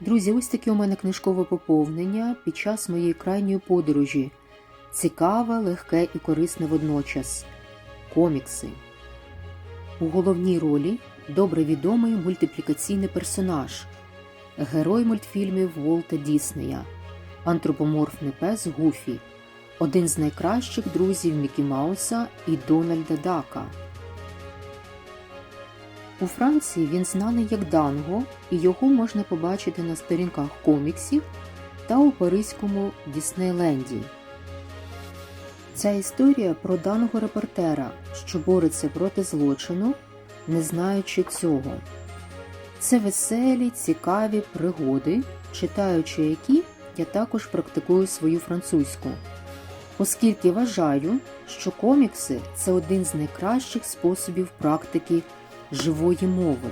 Друзі, ось таке у мене книжкове поповнення під час моєї крайньої подорожі. Цікаве, легке і корисне водночас. Комікси. У головній ролі добре відомий мультиплікаційний персонаж, герой мультфільмів Волта Діснея, антропоморфний пес Гуфі, один з найкращих друзів Мікі Мауса і Дональда Дака. У Франції він знаний як Данго, і його можна побачити на сторінках коміксів та у Паризькому Діснейленді. Ця історія про даного репортера, що бореться проти злочину, не знаючи цього. Це веселі, цікаві пригоди, читаючи які я також практикую свою французьку, оскільки вважаю, що комікси це один з найкращих способів практики живої мови.